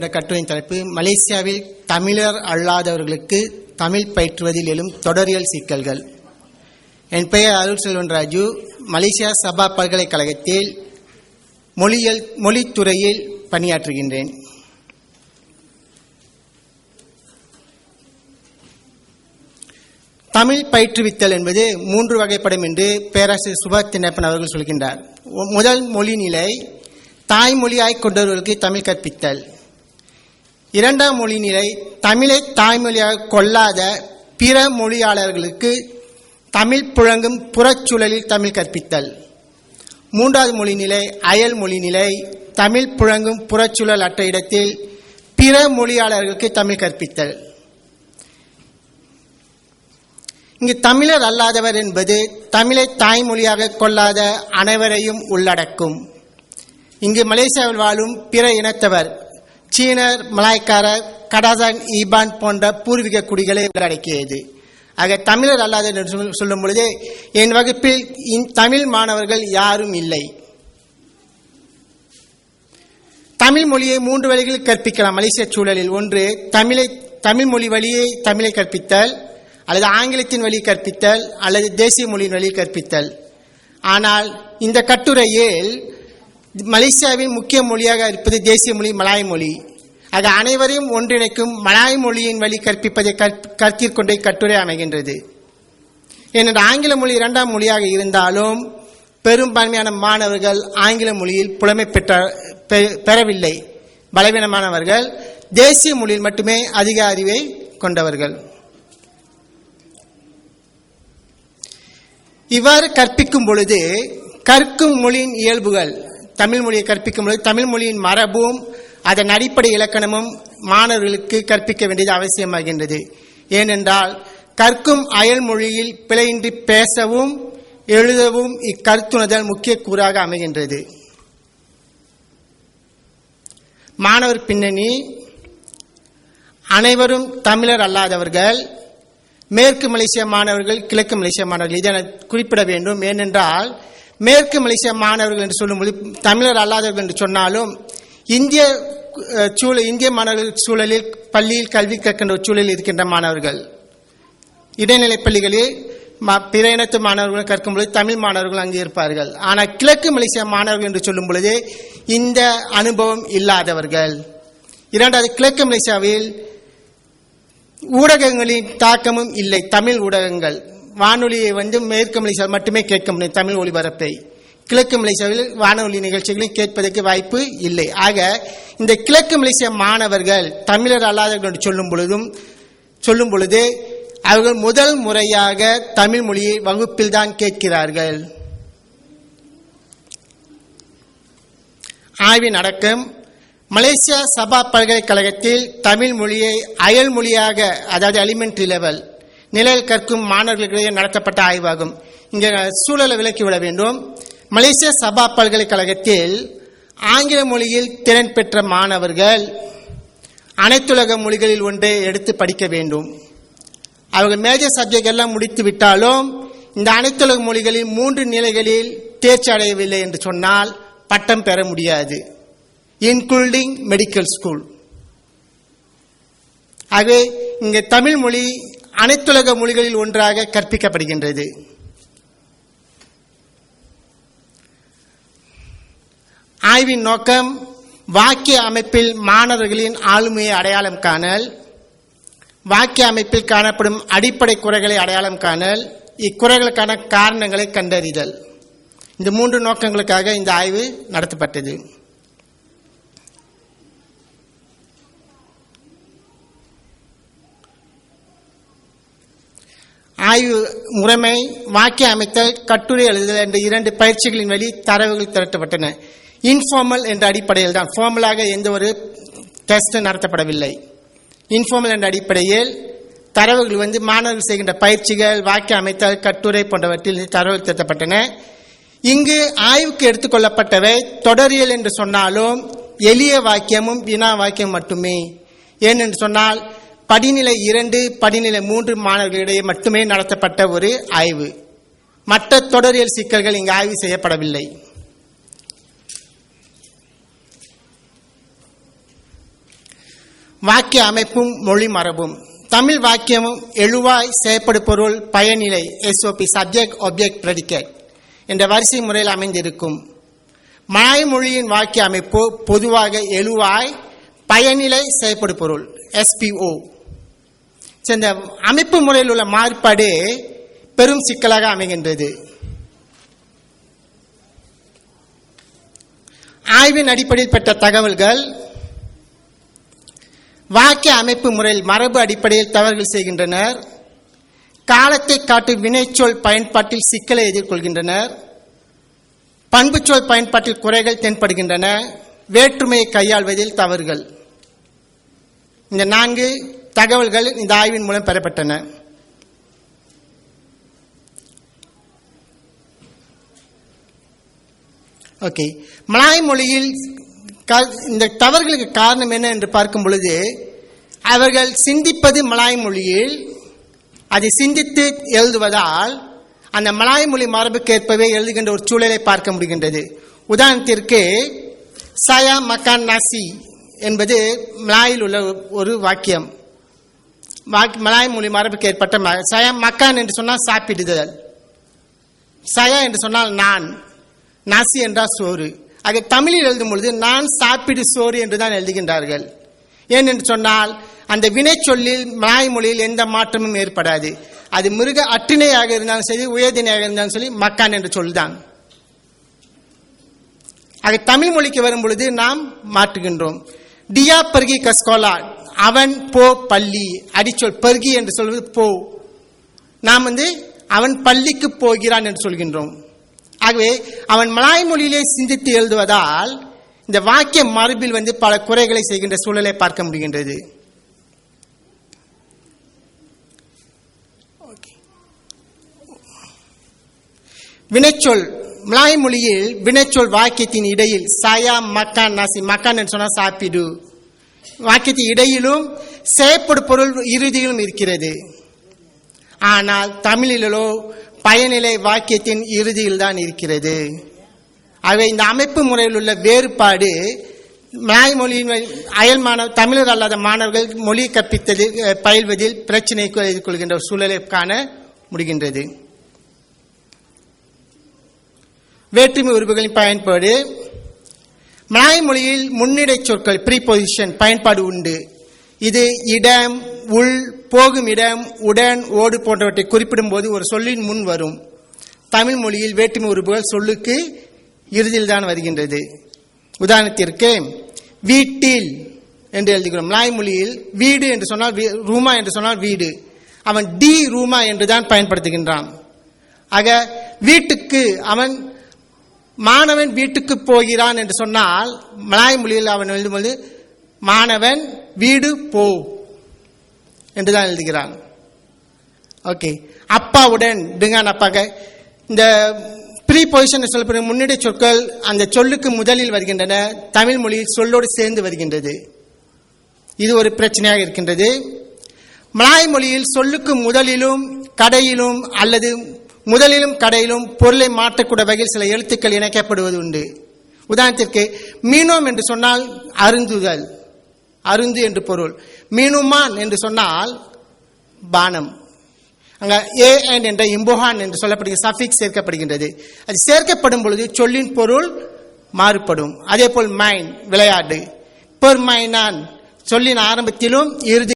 இந்த கட்டுரையின் தலைப்பு மலேசியாவில் தமிழர் அல்லாதவர்களுக்கு தமிழ் பயிற்றுவதில் எழும் தொடரியல் சிக்கல்கள். என் பெயர் அருள் செல்வன் ராஜு. மலேசியா சபா பல்கலைக்கழகத்தில் மொழியல் மொழித்துறையில் பணியாற்றுகின்றேன். தமிழ் பயிற்றுவித்தல் என்பது மூன்று வகைப்படும் என்று பேராசிரியர் சுபாஷ் தின்னப்பன் அவர்கள் சொல்கின்றார். முதல் மொழி நிலை தாய்மொழியாய் கொண்டவர்களுக்கு தமிழ் கற்பித்தல். இரண்டாம் மொழி நிலை தமிழை தாய்மொழியாக கொள்ளாத பிற மொழியாளர்களுக்கு தமிழ் புழங்கும் புறச்சூழலில் தமிழ் கற்பித்தல். மூன்றாவது மொழி நிலை அயல் மொழி நிலை தமிழ் புழங்கும் புறச்சூழல் அற்ற இடத்தில் பிற மொழியாளர்களுக்கு தமிழ் கற்பித்தல். இங்கு தமிழர் அல்லாதவர் என்பது தமிழை தாய்மொழியாக கொள்ளாத அனைவரையும் உள்ளடக்கும். இங்கு மலேசியாவில் வாழும் பிற இனத்தவர் சீனர் மலாய்க்காரர் கடாசான் ஈபான் போன்ற பூர்வீக குடிகளை உள்ளடக்கியது. ஆக தமிழர் அல்லாத என்று சொல்~ சொல்லும் பொழுது என் வகுப்பில் தமிழ் மாணவர்கள் யாரும் இல்லை. தமிழ் மொழியை மூன்று வழிகளில் கற்பிக்கலாம். மலேசிய சூழலில் ஒன்று தமிழை தமிழ் மொழி வழியை தமிழை கற்பித்தல் அல்லது ஆங்கிலத்தின் வழி கற்பித்தல் அல்லது தேசிய மொழியின் வழி கற்பித்தல். ஆனால் இந்த கட்டுரையில் மலேசியாவின் முக்கிய மொழியாக இருப்பது தேசிய மொழி மலாய் மொழி. ஆக அனைவரையும் ஒன்றிணைக்கும் மலாய் மொழியின் வழி கற்பிப்பதை கற்- கற்கிற்கொண்டே கட்டுரை அமைகின்றது. ஏனென்றால் ஆங்கில மொழி இரண்டாம் மொழியாக இருந்தாலும் பெரும்பான்மையான மாணவர்கள் ஆங்கில மொழியில் புலமை பெற்ற பெ- பெறவில்லை. பலவீனமானவர்கள் தேசிய மொழியில் மட்டுமே அதிக அறிவை கொண்டவர்கள். இவ்வாறு கற்பிக்கும் பொழுது கற்கும் மொழியின் இயல்புகள் தமிழ் மொழியை கற்பிக்கும் பொழுது தமிழ் மொழியின் மரபும் அதன் அடிப்படை இலக்கணமும் மாணவர்களுக்கு கற்பிக்க வேண்டியது அவசியமாகின்றது. ஏனென்றால் கற்கும் அயல் மொழியில் பிழையின்றி பேசவும் எழுதவும் இக்கருத்துணர்தல் முக்கிய கூறாக அமைகின்றது. மாணவர் பின்னணி அனைவரும் தமிழர் அல்லாதவர்கள் மேற்கு மலேசிய மாணவர்கள் கிழக்கு மலேசிய மாணவர்கள் இதை குறிப்பிட வேண்டும். ஏனென்றால் மேற்கு மலேசிய மாணவர்கள் என்று சொல்லும்போது தமிழர் அல்லாதவர்கள் என்று சொன்னாலும் இந்திய சூழல் இந்திய மாணவர்கள் சூழலில் பள்ளியில் கல்வி கற்கின்ற சூழலில் இருக்கின்ற மாணவர்கள். இடைநிலை பள்ளிகளில் ம- பிற இனத்து மாணவர்கள் கற்கும் பொழுது தமிழ் மாணவர்கள் அங்கே இருப்பார்கள். ஆனால் கிழக்கு மலேசிய மாணவர்கள் என்று சொல்லும் பொழுது இந்த அனுபவம் இல்லாதவர்கள். இரண்டாவது கிழக்கு மலேசியாவில் ஊடகங்களின் தாக்கமும் இல்லை தமிழ் ஊடகங்கள். வானொலியை வந்து மேற்கு மலேசியாவில் மட்டுமே கேட்க முடியும் தமிழ் ஒளிபரப்பை கிழக்கு மலேசியாவில் வானொலி நிகழ்ச்சிகளையும் கேட்பதற்கு வாய்ப்பு இல்லை. ஆக இந்த கிழக்கு மலேசிய மாணவர்கள் தமிழர் அல்லாதவர்கள் என்று சொல்லும் பொழுதும் சொல்லும் பொழுது அவர்கள் முதல் முறையாக தமிழ் மொழியை வகுப்பில் தான் கேட்கிறார்கள். ஆய்வின் அடக்கம் மலேசியா சபா பல்கலைக்கழகத்தில் தமிழ் மொழியை அயல் மொழியாக அதாவது எலிமெண்ட்ரி லெவல் நிலையில் கற்கும் மாணவர்களிடையே நடத்தப்பட்ட ஆய்வாகும். இங்கே சூழலை விளக்கிவிட வேண்டும். மலேசிய சபா பல்கலைக்கழகத்தில் ஆங்கில மொழியில் திறன் பெற்ற மாணவர்கள் அனைத்துலக மொழிகளில் ஒன்றை எடுத்து படிக்க வேண்டும். அவர்கள் மேஜர் சப்ஜெக்ட் எல்லாம் முடித்து விட்டாலும் இந்த அனைத்துலக மொழிகளில் மூன்று நிலைகளில் தேர்ச்சி அடையவில்லை என்று சொன்னால் பட்டம் பெற முடியாது. இன்க்ளூடிங் மெடிக்கல் ஸ்கூல் ஆகவே இங்கே தமிழ் மொழி அனைத்துலக மொழிகளில் ஒன்றாக கற்பிக்கப்படுகின்றது. ஆய்வின் நோக்கம் வாக்கிய அமைப்பில் மாணவர்களின் ஆளுமையை அடையாளம் காணல் வாக்கிய அமைப்பில் காணப்படும் அடிப்படை குறைகளை அடையாளம் காணல் இக்குறைகளுக்கான காரணங்களை கண்டறிதல். இந்த மூன்று நோக்கங்களுக்காக இந்த ஆய்வு நடத்தப்பட்டது. ஆய்வு முறைமை வாக்கிய அமைத்தல் கட்டுரை எழுதுதல் என்ற இரண்டு பயிற்சிகளின் வழி தரவுகள் திரட்டப்பட்டன. இன்ஃபார்மல் என்ற அடிப்படையில் தான். ஃபார்மலாக எந்த ஒரு டெஸ்ட் நடத்தப்படவில்லை. இன்ஃபார்மல் என்ற அடிப்படையில் தரவுகள் வந்து மாணவர்கள் செய்கின்ற பயிற்சிகள் வாக்கிய அமைத்தல் கட்டுரை போன்றவற்றில் தரவுகள் திரட்டப்பட்டன. இங்கு ஆய்வுக்கு எடுத்துக்கொள்ளப்பட்டவை தொடரியல் என்று சொன்னாலும் எளிய வாக்கியமும் வினா வாக்கியம் மட்டுமே. ஏனென்று சொன்னால் படிநிலை இரண்டு படிநிலை மூன்று மாணவர்களிடையே மட்டுமே நடத்தப்பட்ட ஒரு ஆய்வு. மற்ற தொடரியல் சிக்கல்கள் இங்கு ஆய்வு செய்யப்படவில்லை. வாக்கிய அமைப்பும் மொழி மரபும். தமிழ் வாக்கியமும் எழுவாய் செயற்படு பொருள் பயனிலை எஸ்ஓபி சப்ஜெக்ட் ஒப்ஜெக்ட் ப்ரெடிகேட் என்ற வரிசை முறையில் அமைந்திருக்கும். மலாய் மொழியின் வாக்கிய அமைப்பு பொதுவாக எழுவாய் பயனிலை செயற்படு பொருள் எஸ்பிஓ இந்த அமைப்பு முறையில் உள்ள மாறுபாடு பெரும் சிக்கலாக அமைகின்றது. ஆய்வின் அடிப்படையில் பெற்ற தகவல்கள் வாக்கிய அமைப்பு முறையில் மரபு அடிப்படையில் தவறுகள் செய்கின்றனர். காலத்தை காட்டும் வினைச்சொல் பயன்பாட்டில் சிக்கலை எதிர்கொள்கின்றனர். பண்புச்சொல் பயன்பாட்டில் குறைகள் தென்படுகின்றன. வேற்றுமையை கையாள்வதில் தவறுகள். இந்த நான்கு தகவல்கள் இந்த ஆய்வின் மூலம் பெறப்பட்டன. ஓகே. மலாய் மொழியில் க- இந்த தவறுகளுக்கு காரணம் என்ன என்று பார்க்கும் பொழுது அவர்கள் சிந்திப்பது மலாய் மொழியில் அதை சிந்தித்து எழுதுவதால் அந்த மலாய் மொழி மரபுக்கேற்பவே எழுதுகின்ற ஒரு சூழலை பார்க்க முடிகின்றது. உதாரணத்திற்கு சயா மக்கான் நாசி என்பது மலாயில் உள்ள ஒரு வாக்கியம். மலாய் மொழி மரபுக்கு ஏற்பட்ட ம- சயா மக்கான் என்று சொன்னால் சாப்பிடுதல். சயா என்று சொன்னால் நான். நாசி என்றால் சோறு. ஆக தமிழில் எழுதும் பொழுது நான் சாப்பிடு சோறு என்று தான் எழுதுகின்றார்கள். ஏன் என்று சொன்னால் அந்த வினை சொல்லில் மலாய் மொழியில் எந்த மாற்றமும் ஏற்படாது. அது மிருக அட்டினையாக இருந்தாலும் சரி உயர்திணையாக இருந்தாலும் சொல்லி மக்கான் என்று சொல்தான் ஆக தமிழ் மொழிக்கு வரும் பொழுது நாம் மாற்றுகின்றோம். டியா பர்கி கஸ்கோலா அவன் போ பள்ளி. அடிச்சொல் பர்கி என்று சொல்வது போ. நாம் வந்து அவன் பள்ளிக்கு போகிறான் என்று சொல்கின்றோம். ஆகவே அவன் மலாய் மொழியிலே சிந்தித்து எழுதுவதால் இந்த வாக்கிய மரபில் வந்து பல குறைகளை செய்கின்ற சூழலை பார்க்க முடிகின்றது. வினைச்சொல் மலாய் மொழியில் வினைச்சொல் வாக்கியத்தின் இடையில் சாயா மக்கான் நாசி மக்கான் என்று சொன்னால் சாப்பிடு வாக்கியத்தின் இடையிலும் செயற்படு பொருள் இறுதியிலும் இருக்கிறது. ஆனால் தமிழிலோ பயனிலை வாக்கியத்தின் இறுதியில் தான் இருக்கிறது. ஆகவே இந்த அமைப்பு முறையில் உள்ள வேறுபாடு மலாய் மொழியின் அயல் மாணவ தமிழர் அல்லாத மாணவர்கள் மொழி கற்பித்தது பயில்வதில் பிரச்சினைக்கு எதிர்கொள்கின்ற சூழலை காண முடிகின்றது. வேற்றுமை உறுப்புகளின் பயன்பாடு மலாய் மொழியில் முன்னிடை சொற்கள் ப்ரீபொசிஷன் பயன்பாடு உண்டு. இது இடம் உள் போகும் இடம் உடன் ஓடு போன்றவற்றை குறிப்பிடும் போது ஒரு சொல்லின் முன் வரும். தமிழ் மொழியில் வேற்றுமை உறுப்புகள் சொல்லுக்கு இறுதியில் தான் வருகின்றது. உதாரணத்திற்கு வீட்டில் என்று எழுதுகிறோம் மலாய் மொழியில் வீடு என்று சொன்னால் வீ- ரூமா என்று சொன்னால் வீடு. அவன் டி ரூமா என்று தான் பயன்படுத்துகின்றான். ஆக வீட்டுக்கு அவன் மாணவன் வீட்டுக்கு போகிறான் என்று சொன்னால் மலாய் மொழியில் அவன் எழுதும்போது மாணவன் வீடு போ என்று தான் எழுதுகிறான். ஓகே. அப்பாவுடன் டிங்கான் அப்பாக இந்த ப்ரீ பொசிஷன் சொல்லப்படும் முன்னிடை சொற்கள் அந்த சொல்லுக்கு முதலில் வருகின்றன தமிழ் மொழி சொல்லோடு சேர்ந்து வருகின்றது. இது ஒரு பிரச்சனையாக இருக்கின்றது. மலாய் மொழியில் சொல்லுக்கு முதலிலும் கடையிலும் அல்லது முதலிலும் கடையிலும் பொருளை மாற்றக்கூடிய வகையில் சில எழுத்துக்கள் இணைக்கப்படுவது உண்டு உதாரணத்திற்கு மீனோம் என்று சொன்னால் அருந்துதல் அருந்து என்று பொருள். மீனுமான் என்று சொன்னால் பானம். அங்க ஏ அண்ட் என்ற இம்போஹான் என்று சொல்லப்படுகிற சஃபிக் சேர்க்கப்படுகின்றது. அது சேர்க்கப்படும் பொழுது சொல்லின் பொருள் மாறுபடும். அதே போல் மைன் விளையாட்டு. பெர் மைனான் சொல்லின் ஆரம்பத்திலும் இறுதி